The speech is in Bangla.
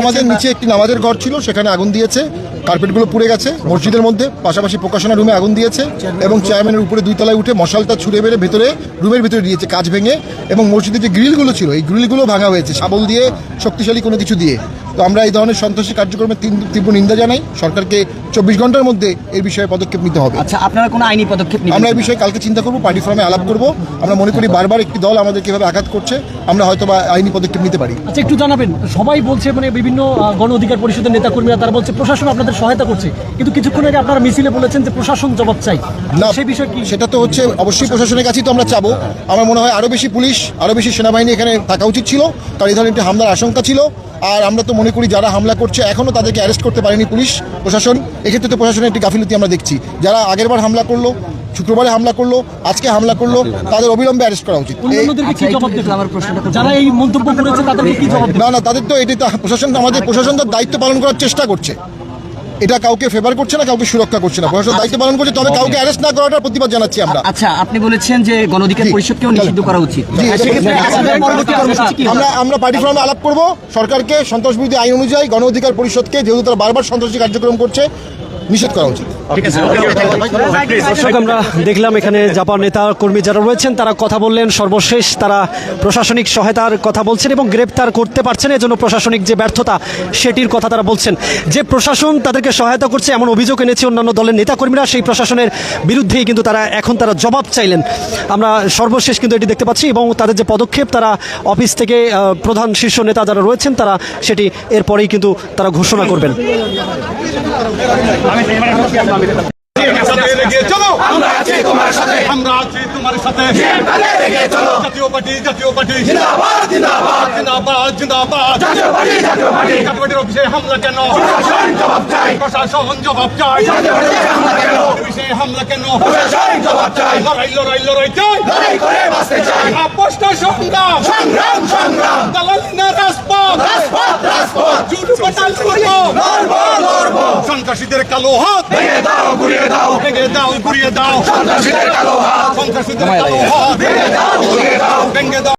আমাদের নিচে একটি নামাজের ঘর ছিল সেখানে আগুন দিয়েছে কার্পেটগুলো পুড়ে গেছে মসজিদের মধ্যে পাশাপাশি প্রকাশনা রুমে আগুন দিয়েছে এবং চেয়ারম্যানের উপরে দুই তলায় উঠে মশালটা ছুড়ে বেড়ে ভেতরে রুমের ভিতরে দিয়েছে কাজ ভেঙে এবং মসজিদের যে গ্রিলগুলো ছিল এই গ্রিলগুলো ভাঙা হয়েছে শাবল দিয়ে শক্তিশালী কোনো কিছু দিয়ে। তো আমরা এই ধরনের সন্ত্রাসী কার্যক্রমের তিন- তীব্র নিন্দা জানাই সরকারকে চব্বিশ ঘণ্টার মধ্যে এই বিষয়ে পদক্ষেপ নিতে হবে। আচ্ছা আপনারা কোনো আইনি পদক্ষেপ আমরা এই বিষয়ে কালকে চিন্তা করব পার্টি ফর্মে আলাপ করব। আমরা মনে করি বারবার একটি দল আমাদের কীভাবে আঘাত করছে আমরা হয়তো বা আইনি পদক্ষেপ নিতে পারি। আচ্ছা একটু জানাবেন সবাই বলছে মানে বিভিন্ন গণ অধিকার পরিষদের নেতাকর্মীরা তারা বলছে প্রশাসন আপনাদের সহায়তা করছে। কিন্তু কিছুক্ষণ আগে আপনারা মিছিলে বলেছেন যে প্রশাসন জবাব চাই। না সেই বিষয়ে কি? সেটা তো হচ্ছে অবশ্যই প্রশাসনের কাছেই তো আমরা চাবো। আমার মনে হয় আরও বেশি পুলিশ আরও বেশি সেনাবাহিনী এখানে থাকা উচিত ছিল। কারণ এই ধরনের একটি হামলার আশঙ্কা ছিল। আর আমরা তো মনে করি যারা হামলা করছে এখনও তাদেরকে অ্যারেস্ট করতে পারেনি পুলিশ প্রশাসন। এক্ষেত্রে তো প্রশাসনের একটি গাফিলতি আমরা দেখছি। যারা আগেরবার হামলা করল শুক্রবারে হামলা করল আজকে হামলা করল তাদের অবিলম্বে অ্যারেস্ট করা উচিত। আচ্ছা, না না তাদের তো এটি তো প্রশাসন আমাদের প্রশাসন তার দায়িত্ব পালন করার চেষ্টা করছে। এটা কাউকে ফেভার করছে না কাউকে সুরক্ষা করছে না। প্রশাসন দায়িত্ব পালন করছে তবে কাউকে অ্যারেস্ট না করাটার প্রতিবাদ জানাচ্ছি আমরা। আচ্ছা আপনি বলেছেন যে গণ অধিকার জি। পরিষদকেও নিষিদ্ধ করা উচিত? আমরা আমরা পার্টি ফর্মে আলাপ করব। সরকারকে সন্ত্রাস বিরোধী আইন অনুযায়ী গণ অধিকার পরিষদকে যেহেতু তারা বারবার সন্ত্রাসী কার্যক্রম করছে নিষেধ করা উচিত। দর্শক আমরা দেখলাম এখানে জাপান নেতা কর্মী যারা রয়েছেন তারা কথা বললেন সর্বশেষ তারা প্রশাসনিক সহায়তার কথা বলছেন এবং গ্রেপ্তার করতে পারছেন এজন্য প্রশাসনিক যে ব্যর্থতা সেটির কথা তারা বলছেন। যে প্রশাসন তাদেরকে সহায়তা করছে এমন অভিযোগ এনেছে অন্যান্য দলের নেতাকর্মীরা সেই প্রশাসনের বিরুদ্ধেই কিন্তু তারা এখন তারা জবাব চাইলেন। আমরা সর্বশেষ কিন্তু এটি দেখতে পাচ্ছি এবং তাদের যে পদক্ষেপ তারা অফিস থেকে প্রধান শীর্ষ নেতা যারা রয়েছেন তারা সেটি এরপরেই কিন্তু তারা ঘোষণা করবেন। চলো আমরা আছি তোমার সাথে। আমরা আছি তোমার সাথে জাতীয় পার্টি জাতীয় পার্টি জিন্দাবাদ জিন্দাবাদ জিন্দাবাদ সংগ্রাম সংগ্রাম সন্ত্রাসীদের কালো হাত। ভেঙে দাও ঘুরিয়ে দাও। ভেঙে দাও ঘুরিয়ে দাও। সন্ত্রাসীদের কালো হাত। সন্ত্রাসীদের কালো হাত। ভেঙে দাও ঘুরিয়ে দাও। ভেঙে দাও।